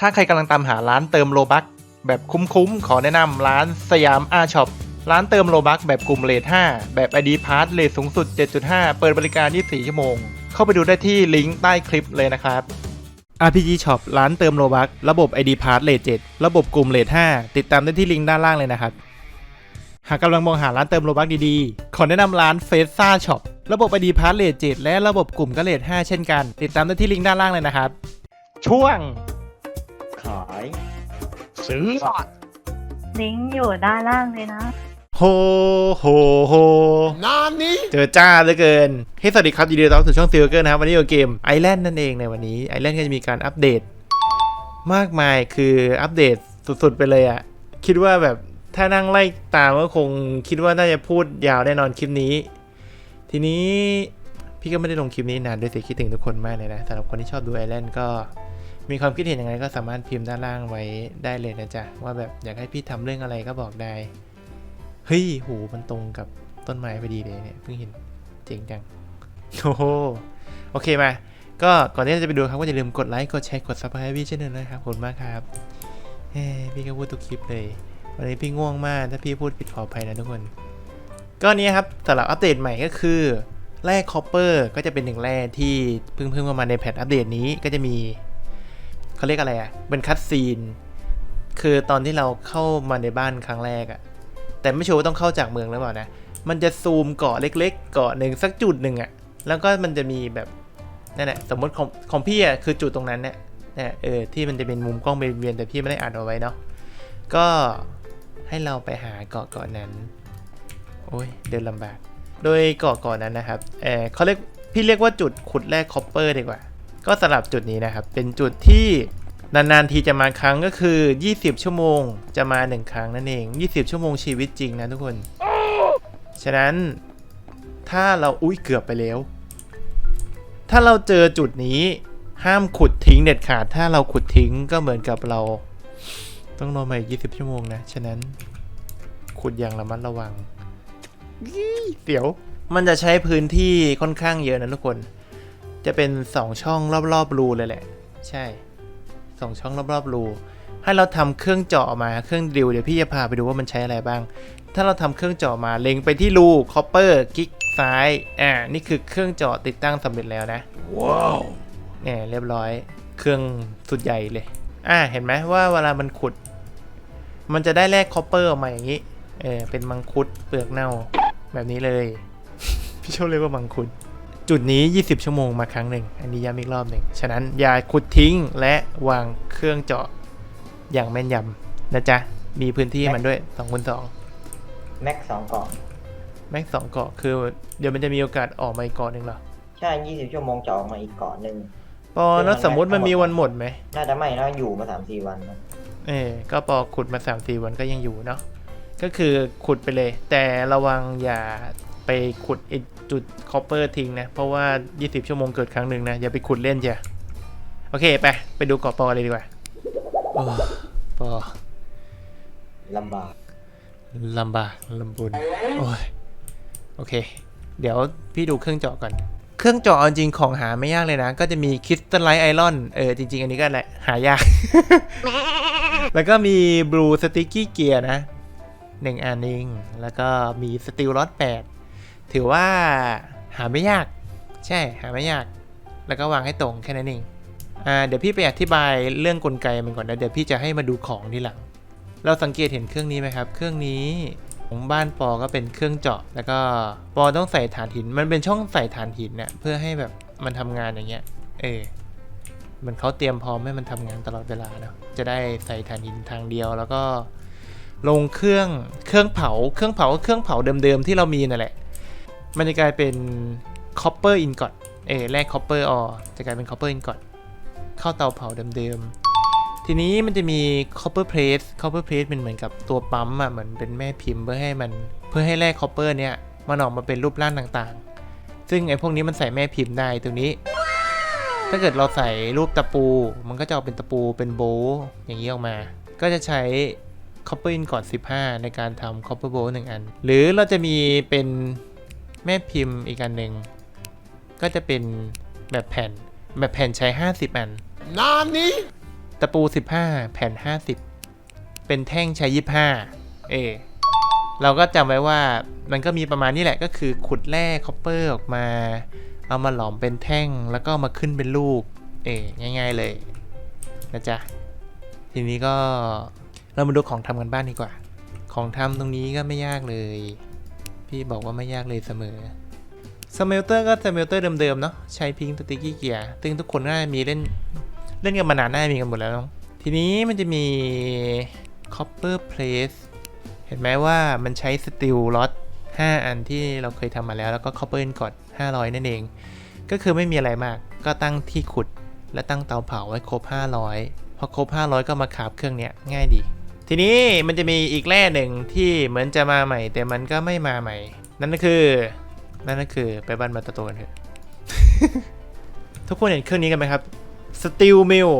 ถ้าใครกำลังตามหาร้านเติมโลบักแบบคุ้มๆ ขอแนะนำร้านสยามอาช็อปร้านเติมโลบักแบบกลุ่มเลท5แบบ ID p a s s เลทสูงสุด 7.5 เปิดบริการ 24 ชั่วโมง เข้าไปดูได้ที่ลิงก์ใต้คลิปเลยนะครับ RPG Shop ร้านเติมโลบักระบบ ID p a s s เลท7ระบบกลุ่มเลท5ติดตามได้ที่ลิงก์ด้านล่างเลยนะครับ หากกำลังมองหาร้านเติมโลบักดีๆ ขอแนะนำร้านเฟสซ่าช็อประบบ ID p a s s เลท7และระบบกลุ่มก็เลท5เช่นกัน ติดตามได้ที่ลิงก์ด้านล่างเลยนะครับ ช่วง ขาย ซื้อลิงก์อยู่ด้านล่างเลยนะ โฮโฮโฮนานนี้เจอจ้าเหลือเกิน เฮ้ยสวัสดีครับยินดีต้อนรับสู่ช่องซิลเกอร์นะครับ วันนี้อยู่เกมไอแลนด์นั่นเองในวันนี้ไอแลนด์ก็จะมีการอัปเดต มากมายคืออัปเดตสุดๆไปเลยอะคิดว่าแบบถ้านั่งไล่ตามก็คงคิดว่าน่าจะพูดยาวแน่นอนคลิปนี้ ทีนี้พี่ก็ไม่ได้ลงคลิปนี้นานด้วยสิคิดถึงทุกคนมากเลยนะสำหรับคนที่ชอบดูไอแลนด์ก็ มีความคิดเห็นยังไงก็สามารถพิมพ์ด้านล่างไว้ได้เลยนะจ๊ะ ว่าแบบอยากให้พี่ทำเรื่องอะไรก็บอกได้ เฮ้ยโหมันตรงกับต้นไม้พอดีเลยเนี่ยเพิ่งเห็นเจ๋งจัง โอ้โห โอเคมา ก็ก่อนที่จะไปดูครับก็อย่าลืมกดไลค์กดแชร์กดซับสไครต์พี่เช่นเดิมนะครับขอบคุณมากครับเฮ้ยพี่ก็พูดทุกคลิปเลย วันนี้พี่ง่วงมาก ถ้าพี่พูดผิดขออภัยนะทุกคน ก็นี้ครับสำหรับอัปเดตใหม่ก็คือแร่คอปเปอร์ก็จะเป็นหนึ่งแร่ที่เพิ่งเพิ่งเข้ามาในแพทอัปเดตนี้ก็จะมี เขาเรียกอะไรอะ่ะเป็นคัตซีน คือตอนที่เราเข้ามาในบ้านครั้งแรกอะ่ะแต่ไม่ชัวร์ว่าต้องเข้าจากเมืองหรือเปล่านะ มันจะซูมเกาะเล็ก ๆ เกาะหนึ่งสักจุดหนึ่งอะ่ะแล้วก็มันจะมีแบบนั่นแหละสมมติของของพี่อะ่ะคือจุดตรงนั้นเนี่ยเนี่ยเออที่มันจะเป็นมุมกล้องเวียนแต่พี่ไม่ได้อ่านเอาไว้เนาะก็ให้เราไปหาเกาะเกาะนั้น โอ้ยเดินลำบาก โดยเกาะเกาะนั้นนะครับเออเขาเรียกพี่เรียกว่าจุดขุดแร่คอปเปอร์ดีกว่า ก็สำหรับจุดนี้นะครับ เป็นจุดที่นานๆทีจะมาครั้งก็คือ 20 ชั่วโมงจะมา 1 ครั้งนั่นเอง 20 ชั่วโมงชีวิตจริงนะทุกคน ฉะนั้นถ้าเราอุ้ยเกือบไปแล้ว ถ้าเราเจอจุดนี้ห้ามขุดทิ้งเด็ดขาด ถ้าเราขุดทิ้งก็เหมือนกับเรา ต้องรอมาอีก 20 ชั่วโมงนะ ฉะนั้นขุดอย่างระมัดระวังเสียวมันจะใช้พื้นที่ค่อนข้างเยอะนะทุกคน จะเป็น 2 ช่องรอบๆรูเลยแหละ ใช่2ช่องรอบๆรูให้เราทำเครื่องเจาะมาเครื่องดริลเดี๋ยวพี่จะพาไปดูว่ามันใช้อะไรบ้าง ถ้าเราทำเครื่องเจาะมาเล็งไปที่รูคอปเปอร์คลิกซ้ายอ่านี่คือเครื่องเจาะติดตั้งสำเร็จแล้วนะว้าวเนี่ยเรียบร้อยเครื่องสุดใหญ่เลยอ่าเห็นไหมว่าเวลามันขุด มันจะได้แร่คอปเปอร์ออกมาอย่างนี้เออเป็นมังคุดเปลือกเน่าแบบนี้เลย พี่ชอบเรียกว่ามังคุด จุดนี้ 20 ชั่วโมงมาครั้งหนึ่ง อันนี้ย้ำอีกรอบหนึ่ง ฉะนั้นอย่าขุดทิ้งและวางเครื่องเจาะอย่างแม่นยำนะจ๊ะ มีพื้นที่ให้มันด้วย2คูณ2แม็กสองกล่องแม็กสองเกาะคือ เดี๋ยวมันจะมีโอกาสออกมาอีกเกาะหนึ่งเหรอ ใช่ 20 ชั่วโมงจะออกมาอีกเกาะหนึ่งปอแล้วสมมติมันมีวันหมดไหมน่าจะไม่นะอยู่มาสามสี่วันนะเออก็ปอขุดมา3าสี่วันก็ยังอยู่เนาะ ก็คือขุดไปเลย แต่ระวังอย่าไปขุดไอ จุดคอปเปอร์ทิ้งนะ เพราะว่า 20 ชั่วโมงเกิดครั้งหนึ่งนะ อย่าไปขุดเล่นจ้ะโอเค ไป ไปดูเกาะปอเลยดีกว่าโอ้ปอลำบากลำบากลำบุญโอ้ยโอเค เดี๋ยวพี่ดูเครื่องเจาะก่อน เครื่องเจาะเอาจริงของหาไม่ยากเลยนะ ก็จะมีคริสตัลไลท์ไอรอนเออจริง ๆ อันนี้ก็แหละหายาก แล้วก็มีบลูสติกกี้เกียร์นะหนึ่งอันเองแล้วก็มีสตีลล็อตแปด ถือว่าหาไม่ยาก ใช่หาไม่ยาก แล้วก็วางให้ตรงแค่นั้นเองอ่าเดี๋ยวพี่ไปอธิบายเรื่องกลไกมันก่อนนะเดี๋ยวพี่จะให้มาดูของทีหลัง เราสังเกตเห็นเครื่องนี้ไหมครับ เครื่องนี้ของบ้านปอก็เป็นเครื่องเจาะ แล้วก็ปอต้องใส่ฐานหิน มันเป็นช่องใส่ฐานหินเนี่ยเพื่อให้แบบมันทำงานอย่างเงี้ย เออมันเขาเตรียมพร้อมให้มันทำงานตลอดเวลาเนาะจะได้ใส่ถ่านหินทางเดียวแล้วก็ลงเครื่องเครื่องเผา เครื่องเผาก็เครื่องเผาเดิมๆที่เรามีนั่นแหละ มันจะกลายเป็น copper ingot เอแร่ copper ore จะกลายเป็น copper ingot เข้าเตาเผาเดิมๆ ทีนี้มันจะมี copper plate copper plate เป็นเหมือนกับตัวปั๊มอะเหมือนเป็นแม่พิมพ์เพื่อให้มันเพื่อให้แร่ copper เนี่ยมันออกมาเป็นรูปร่างต่างๆ ซึ่งไอ้พวกนี้มันใส่แม่พิมพ์ได้ตรงนี้ ถ้าเกิดเราใส่รูปตะปู มันก็จะออกเป็นตะปูเป็นโบอย่างนี้ออกมา ก็จะใช้ copper ingot 15 ในการทำ copper bowl หนึ่งอัน หรือเราจะมีเป็น แม่พิมพ์อีกอันหนึ่งก็จะเป็นแบบแผ่นแบบแผ่นใช้ 50 อัน นานนี้ ตะปู 15 แผ่น 50 เป็นแท่งใช้ 25 เอ เราก็จำไว้ว่ามันก็มีประมาณนี้แหละก็คือขุดแร่คอปเปอร์ออกมา เอามาหลอมเป็นแท่งแล้วก็เอามาขึ้นเป็นรูป เอ ง่าย ๆเลยนะจ๊ะ ทีนี้ก็เรามาดูของทำกันบ้านดีกว่า ของทำตรงนี้ก็ไม่ยากเลย พี่บอกว่าไม่ยากเลยเสมอสเมลเตอร์ก็สเมลเตอร์เดิมๆเนาะใช้พิงสติกี้เกียร์ซึ่งทุกคนน่าจะมีเล่นเล่นกันมานานน่าจะมีกันหมดแล้วเนอะทีนี้มันจะมี copper plate เห็นไหมว่ามันใช้สตีลล็อต5 อันที่เราเคยทำมาแล้วแล้วก็ copper ingot 500 นั่นเอง ก็คือไม่มีอะไรมาก ก็ตั้งที่ขุดและตั้งเตาเผาไว้ครบ 500 พอครบ 500 ก็มาขาบเครื่องเนี้ยง่ายดี ทีนี้มันจะมีอีกแร่หนึ่งที่เหมือนจะมาใหม่ แต่มันก็ไม่มาใหม่ นั่นก็คือ นั่นก็คือไปบ้านมาตาโตกันเถอะทุกคนเห็นเครื่องนี้กันไหมครับ Steel Mill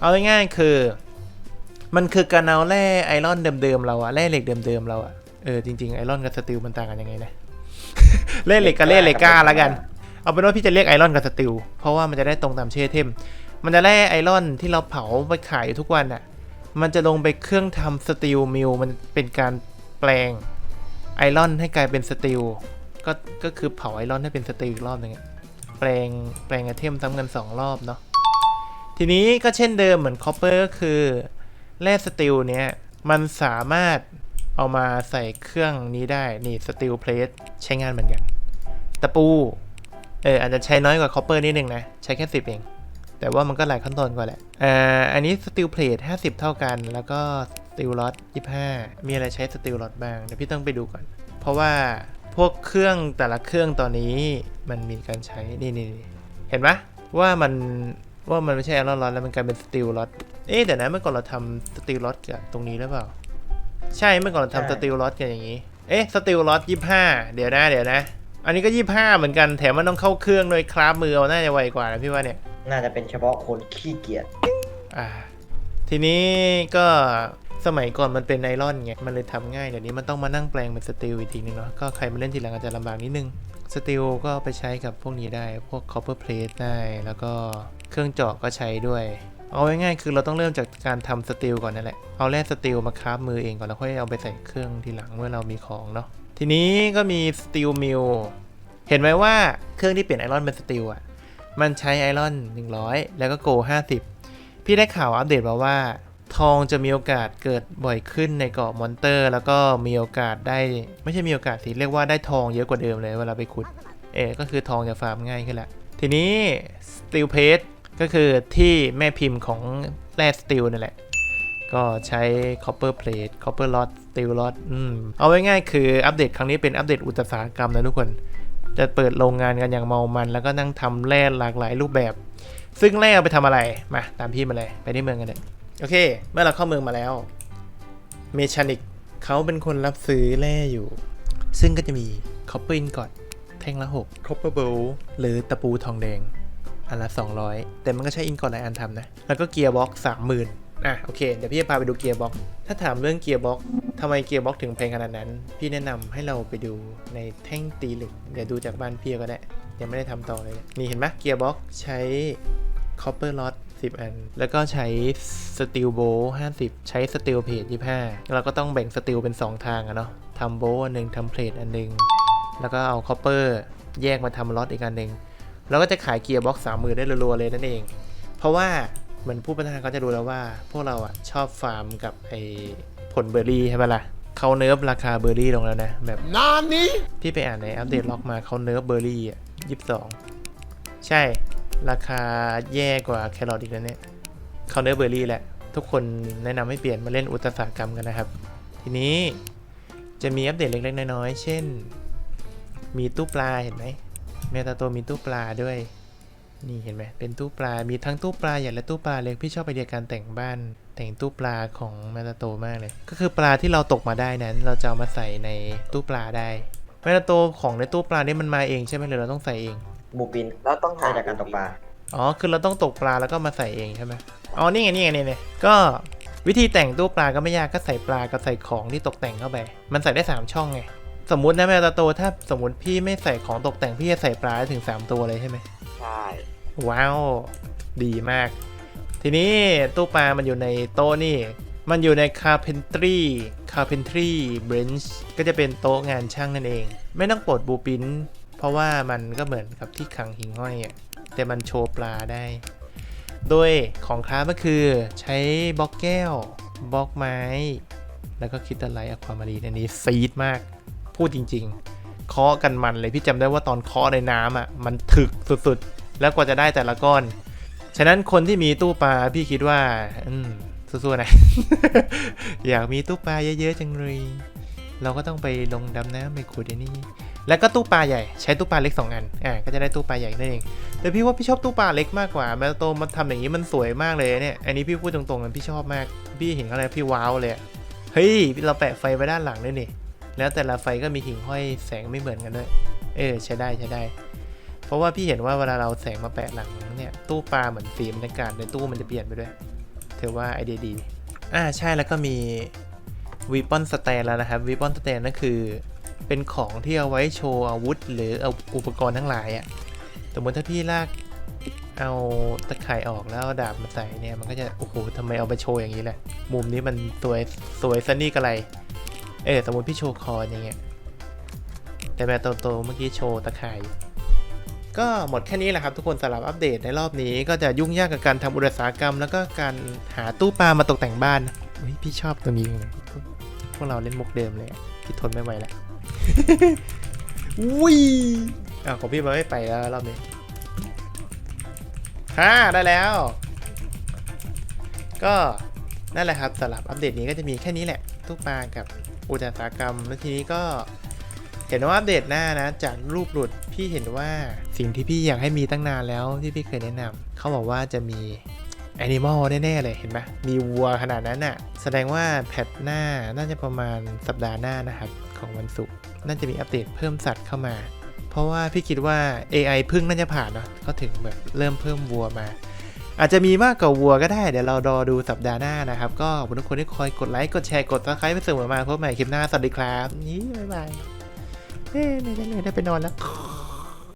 เอาง่ายๆคือ มันคือการเอาแร่ไอรอนเดิมๆเราอะแร่เหล็กเดิมๆเราอะเออจริงๆไอรอนกับสตีลมันต่างกันยังไงนะแร่เหล็กกับแร่เหล็กก้าละกัน เอาเป็นว่าพี่จะเรียกไอรอนกับสตีลเพราะว่ามันจะได้ตรงตามชื่อเทม มันจะแร่ไอรอนที่เราเผาไปขายทุกวันอะ มันจะลงไปเครื่องทำสตีลมิลมันเป็นการแปลงไอรอนให้กลายเป็นสตีลก็ก็คือเผาไอรอนให้เป็นสตีลอีกรอบหนึงแปลงแปลงไอเทมซ้ำกันสองรอบเนาะทีนี้ก็เช่นเดิมเหมือนคอปเปอร์ก็คือแร่สตีลเนี้ยมันสามารถเอามาใส่เครื่องนี้ได้ นี่สตีลเพลทใช้งานเหมือนกัน ตะปู เอออาจจะใช้น้อยกว่าคอปเปอร์นิดนึงนะ ใช้แค่สิบเอง แต่ว่ามันก็หลายขั้นตอนกว่าแหละอ่าอันนี้สตีลเพลท50 เท่ากัน แล้วก็สตีลล็อต25 มีอะไรใช้สตีลล็อตบ้างเดี๋ยวพี่ต้องไปดูก่อน เพราะว่าพวกเครื่องแต่ละเครื่องตอนนี้มันมีการใช้ นี่นี่นี่เห็นปะว่ามันว่ามันไม่ใช่ไอรอนล็อตแล้วมันกลายเป็นสตีลล็อตเอ๊ะแต่นะเมื่อก่อนเราทำสตีลล็อตกับตรงนี้หรือเปล่า ใช่เมื่อก่อนเราทำสตีลล็อตกันอย่างนี้ เอ๊ะสตีลล็อต25เดี๋ยวนะเดี๋ยวนะ อันนี้ก็25เหมือนกันแถมมันต้องเข้าเครื่องโดยคราฟมือเอาน่าจะไวกว่านะพี่ว่าเนี่ย น่าจะเป็นเฉพาะคนขี้เกียจอ่า ทีนี้ก็สมัยก่อนมันเป็นไนลอนไง มันเลยทำง่าย เดี๋ยวนี้มันต้องมานั่งแปลงเป็นสตีลอีกทีนึงเนาะ ก็ใครมาเล่นทีหลังอาจจะลำบากนิดนึง สตีลก็ไปใช้กับพวกนี้ได้ พวก copper plate ได้ แล้วก็เครื่องเจาะก็ใช้ด้วย เอาง่ายๆคือเราต้องเริ่มจากการทำสตีลก่อนนั่นแหละ เอาแร่สตีลมาคราฟมือเองก่อนแล้วค่อยเอาไปใส่เครื่องทีหลังเมื่อเรามีของเนาะ ทีนี้ก็มีสตีลมิล เห็นไหมว่าเครื่องที่เปลี่ยนไอรอนเป็นสตีลอะ มันใช้ไอรอน 100 แล้วก็โก 50 พี่ได้ข่าวอัปเดตมาว่า ทองจะมีโอกาสเกิดบ่อยขึ้นในเกาะมอนเตอร์ แล้วก็มีโอกาสได้ ไม่ใช่มีโอกาสสิเรียกว่าได้ทองเยอะกว่าเดิมเลยเวลาไปขุด เอก็คือทองจะฟาร์มง่ายขึ้นแหละ ทีนี้สตีลเพ e ก็คือที่แม่พิมพ์ของแร่สตีลนั่นแหละ ก็ใช้ copper plate copper lot steel lot อืมเอาไว้ง่ายคืออัปเดตครั้งนี้เป็นอัปเดตอุตสาหกรรมนะทุกคน จะเปิดโรงงานกันอย่างเมามัน แล้วก็นั่งทำแร่หลากหลายรูปแบบ ซึ่งแร่เอาไปทำอะไร มาตามพี่มาเลย ไปที่เมืองกันเลยโอเค เมื่อเราเข้าเมืองมาแล้ว เมชานิกเขาเป็นคนรับซื้อแร่อยู่ ซึ่งก็จะมีคอปเปอร์อินกอดแท่งละ6คอปเปอร์โบหรือตะปูทองแดงอันละ 200 แต่มันก็ใช้อินกอดหลายอันทำนะ แล้วก็เกียร์บ็อกสามหมื่นอะโอเค เดี๋ยวพี่จะพาไปดูเกียร์บ็อกถ้าถามเรื่องเกียร์บ็อก ทำไมเกียร์บ็อกถึงแพงขนาดนั้น พี่แนะนำให้เราไปดูในแท่งตีเหล็กเดี๋ยวดูจากบ้านพี่ก็ได้ ยังไม่ได้ทำต่อเลย นี่เห็นไหมเกียร์บ็อกใช้ copper lot 10 อัน แล้วก็ใช้ steel bow 50 ใช้ steel plate 25 เราก็ต้องแบ่ง steel เป็น 2 ทางอะเนาะทำ bow อันหนึ่งทำ plate อันหนึ่งแล้วก็เอา copper แยกมาทำ lot อีกอันหนึ่งเราก็จะขายเกียร์บ็อกสามมื่นได้รัวๆเลยนั่นเอง เพราะว่า เหมือนผู้พัฒนาเขาจะรู้แล้วว่า พวกเราอะชอบฟาร์มกับไอผลเบอร์รี่ใช่ไหมล่ะเขาเนิร์ฟราคาเบอร์รี่ลงแล้วนะแบบนานนี้พี่ไปอ่านในอัปเดตล็อกมาเขาเนิร์ฟเบอร์รี่อะยี่สิบสองใช่ราคาแย่กว่าแครอทอีกแล้วเนี่ยเขาเนิร์ฟเบอร์รี่แหละ ทุกคนแนะนำให้เปลี่ยนมาเล่นอุตสาหกรรมกันนะครับ ทีนี้จะมีอัปเดตเล็กๆน้อยๆเช่น มีตู้ปลาเห็นไหมเมตาโตมีตู้ปลาด้วย นี่เห็นไหมเป็นตู้ปลา มีทั้งตู้ปลาใหญ่และตู้ปลาเล็ก พี่ชอบไอเดียการแต่งบ้าน แต่งตู้ปลาของแมตาโตมากเลย ก็คือปลาที่เราตกมาได้นั้น เราจะเอามาใส่ในตู้ปลาได้แมตาโตของในตู้ปลานี่มันมาเองใช่ไหมหรือเราต้องใส่เองบูปินเราต้องได้จากการตกปลา อ๋อ คือเราต้องตกปลาแล้วก็มาใส่เองใช่ไหมอ๋อ นี่ไง นี่ไงนี่ไงก็วิธีแต่งตู้ปลาก็ไม่ยาก ก็ใส่ปลากับใส่ของที่ตกแต่งเข้าไป มันใส่ได้ 3 ช่องไง สมมุตินะแมตาโตถ้าสมมติพี่ไม่ใส่ของตกแต่งพี่จะใส่ปลาได้ถึง 3 ตัวเลยใช่ไหม ใช่ ว้าว ดีมาก ทีนี้ตู้ปลามันอยู่ในโต๊ะนี่ มันอยู่ใน carpentry carpentry bench ก็จะเป็นโต๊ะงานช่างนั่นเอง ไม่ต้องปลดบูปินเพราะว่ามันก็เหมือนกับที่ขังหิ่งห้อยอะแต่มันโชว์ปลาได้ โดยของคราฟก็คือใช้บล็อกแก้วบล็อกไม้ แล้วก็คิดอะไรอะความารีนอันนี้ซีดมาก พูดจริง ๆเคาะกันมันเลยพี่จำได้ว่าตอนเคาะในน้ำอะมันถึกสุดๆ แล้วกว่าจะได้แต่ละก้อน ฉะนั้นคนที่มีตู้ปลาพี่คิดว่า อืมสู้ๆนะ อยากมีตู้ปลาเยอะๆจังเลย เราก็ต้องไปลงดำน้ำไปขุดไอ้นี่ แล้วก็ตู้ปลาใหญ่ใช้ตู้ปลาเล็กสองอัน อ่าก็จะได้ตู้ปลาใหญ่นั่นเอง แต่พี่ว่าพี่ชอบตู้ปลาเล็กมากกว่าแมวโตมันทำอย่างนี้มันสวยมากเลยเนี่ย อันนี้พี่พูดตรงๆกันพี่ชอบมาก พี่เห็นเขาแล้วพี่ว้าวเลย เฮ้ยเราแปะไฟไว้ด้านหลังด้วยนี่ แล้วแต่ละไฟก็มีหิ่งห้อยแสงไม่เหมือนกันด้วย เออใช้ได้ใช้ได้ เพราะว่าพี่เห็นว่าเวลาเราแสงมาแปะหลังเนี่ยตู้ปลาเหมือนสีบรรยากาศในตู้มันจะเปลี่ยนไปด้วยถือว่าไอเดียดี อ่าใช่แล้วก็มีวีปอนสแตนแล้วนะครับวีปอนสแตนนั่นคือ เป็นของที่เอาไว้โชว์อาวุธ หรือเอาอุปกรณ์ทั้งหลายอะ่ะสมมติถ้าพี่ลากเอาตะข่ายออกแล้วาดาบมาใส่เนี่ยมันก็จะโอ้โหทำไมเอาไปโชว์อย่างนี้แหละมุมนี้มันสวยสวยซะนี่กะไรเออสมมติพี่โชว์คอนอย่างเงี้ยแต่แบบโตๆเมื่อกี้โชว์ตะข่าย ก็หมดแค่นี้แหละครับทุกคนสำหรับอัปเดตในรอบนี้ก็จะยุ่งยากกับการทำอุตสาหกรรม แล้วก็การหาตู้ปลามาตกแต่งบ้านอุ๊ยพี่ชอบตรงนี้เลยพวกเราเล่นมุกเดิมเลยพี่ทนไม่ไหวแล้ววุ้ยอ้าวของพี่มันไม่ไปแล้วรอบนี้ฮ่าได้แล้ว ก็นั่นแหละครับสำหรับอัปเดตนี้ก็จะมีแค่นี้แหละตู้ปลากับอุตสาหกรรมแล้วทีนี้ก็ เห็นว่าอัปเดตหน้านะ จากรูปหลุดพี่เห็นว่าสิ่งที่พี่อยากให้มีตั้งนานแล้วที่พี่เคยแนะนำเขาบอกว่าจะมีแอนิมอลแน่ ๆ เลยเห็นไหมมีวัวขนาดนั้นน่ะ แสดงว่าแพทหน้าน่าจะประมาณสัปดาห์หน้านะครับ ของวันศุกร์น่าจะมีอัปเดตเพิ่มสัตว์เข้ามา เพราะว่าพี่คิดว่า AI พึ่งน่าจะผ่านเนาะเขาถึงแบบเริ่มเพิ่มวัวมา อาจจะมีมากกว่าวัวก็ได้ เดี๋ยวเรารอดูสัปดาห์หน้านะครับ ก็ขอบคุณทุกคนที่คอยกดไลค์กดแชร์กดซับสไครป์ไปเสมอมาพบใหม่คลิปหน้าสวัสดีครับนี่บ๊ายบาย เอ้ยเหนื่อยๆได้ไปนอนแล้ว